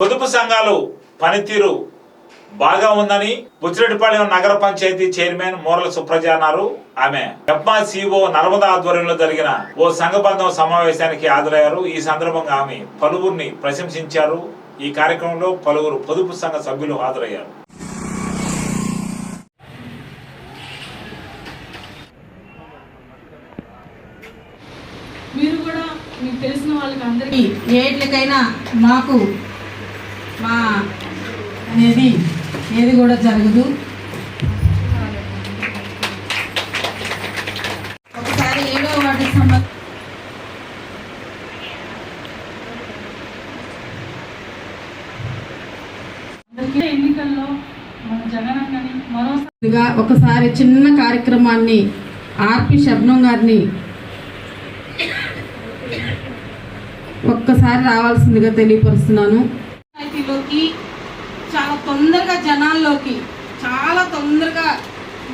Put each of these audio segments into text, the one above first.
పొదుపు సంఘాలు పనితీరు బాగా ఉందని బుచ్చిరెడ్డిపాళెం నగర పంచాయతీ చైర్మన్ మూరల సుప్రజ అన్నారు. ఆమె ఎప్మా సిఓ నర్మదా ఆధ్వర్యంలో జరిగిన ఓ సంఘబంధం సమావేశానికి హాజరయ్యారు. ఈ సందర్భంగా ఆమె పలువురిని ప్రశంసించారు. ఈ కార్యక్రమంలో పలువురు పొదుపు సంఘ సభ్యులు హాజరయ్యారు. మీరు కూడా మీకు తెలిసిన వాళ్ళకి అందరికీ ఏట్లకైనా మాకు మా అనేది ఏది కూడా జరగదు. ఒకసారి ఏడో వాటి సంబంధ ఎన్నికల్లో మన జగనన్నని మరోసారి ఒకసారి చిన్న కార్యక్రమాన్ని ఆర్పి శబ్నం గారిని ఒక్కసారి రావాల్సిందిగా తెలియపరుస్తున్నాను. పంచాయతీలోకి చాలా తొందరగా జనాల్లోకి చాలా తొందరగా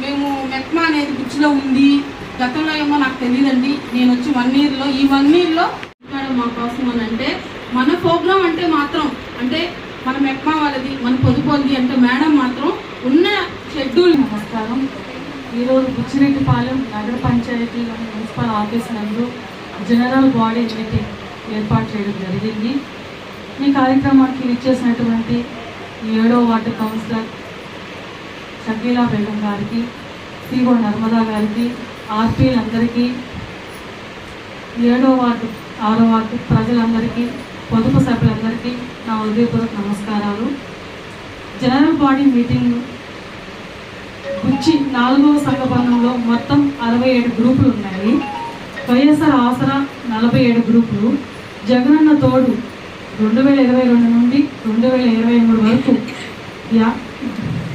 మేము మెక్మా అనేది బుచ్చిలో ఉంది. గతంలో ఏమో నాకు తెలియదండి నేను వచ్చి వన్ ఇయర్లో ఈ వన్ ఇయర్లో మా కోసం అని అంటే మన ప్రోగ్రామ్ అంటే మాత్రం అంటే మన మెక్మా వాళ్ళది మన పొదుపొంది అంటే మేడం మాత్రం ఉన్న షెడ్యూల్ నమస్కారం. ఈరోజు బుచ్చిరెడ్డిపాలెం నగర పంచాయతీలోని మున్సిపల్ ఆఫీస్ నందు జనరల్ బాడీ మీటింగ్ ఏర్పాటు చేయడం జరిగింది. ఈ కార్యక్రమానికి ఇచ్చేసినటువంటి ఏడో వార్డు కౌన్సిలర్ షకీలా బేగం గారికి సిఓ నర్మదా గారికి ఆర్పీలందరికీ ఏడో వార్డు ఆరో వార్డు ప్రజలందరికీ పొదుపు సభ్యులందరికీ నా హృదయపూర్వక నమస్కారాలు. జనరల్ బాడీ మీటింగ్ గుచ్చి నాలుగవ సంఘబంధంలో మొత్తం అరవై ఏడు గ్రూపులు ఉన్నాయి. వైఎస్ఆర్ ఆసరా నలభై ఏడు గ్రూపులు. జగనన్న తోడు రెండు వేల ఇరవై రెండు నుండి రెండు వేల ఇరవై మూడు వరకు యా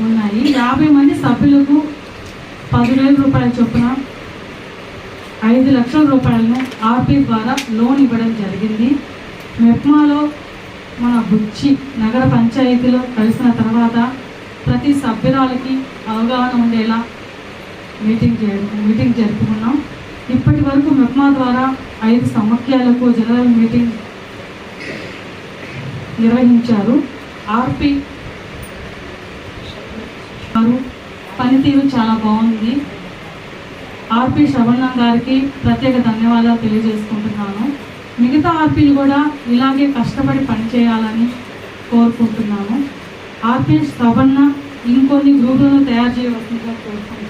ఉన్నాయి. యాభై మంది సభ్యులకు పదివేల రూపాయల చొప్పున ఐదు లక్షల రూపాయలను ఆర్పీ ద్వారా లోన్ ఇవ్వడం జరిగింది. మెప్మాలో మన బుచ్చి నగర పంచాయతీలో కలిసిన తర్వాత ప్రతి సభ్యురాలకి అవగాహన ఉండేలా మీటింగ్ చేయడం మీటింగ్ జరుపుకున్నాం. ఇప్పటి వరకు మెప్మా ద్వారా ఐదు సమాఖ్యలకు జనరల్ మీటింగ్ నిర్వహించారు. ఆర్పి గారు పనితీరు చాలా బాగుంది. ఆర్పి శ్రవణం గారికి ప్రత్యేక ధన్యవాదాలు తెలియజేసుకుంటున్నాను. మిగతా ఆర్పీలు కూడా ఇలాగే కష్టపడి పనిచేయాలని కోరుకుంటున్నాను. ఆర్పి శ్రవణ ఇంకొన్ని గ్రూపులను తయారు చేయవలసిందిగా కోరుకుంటున్నాను.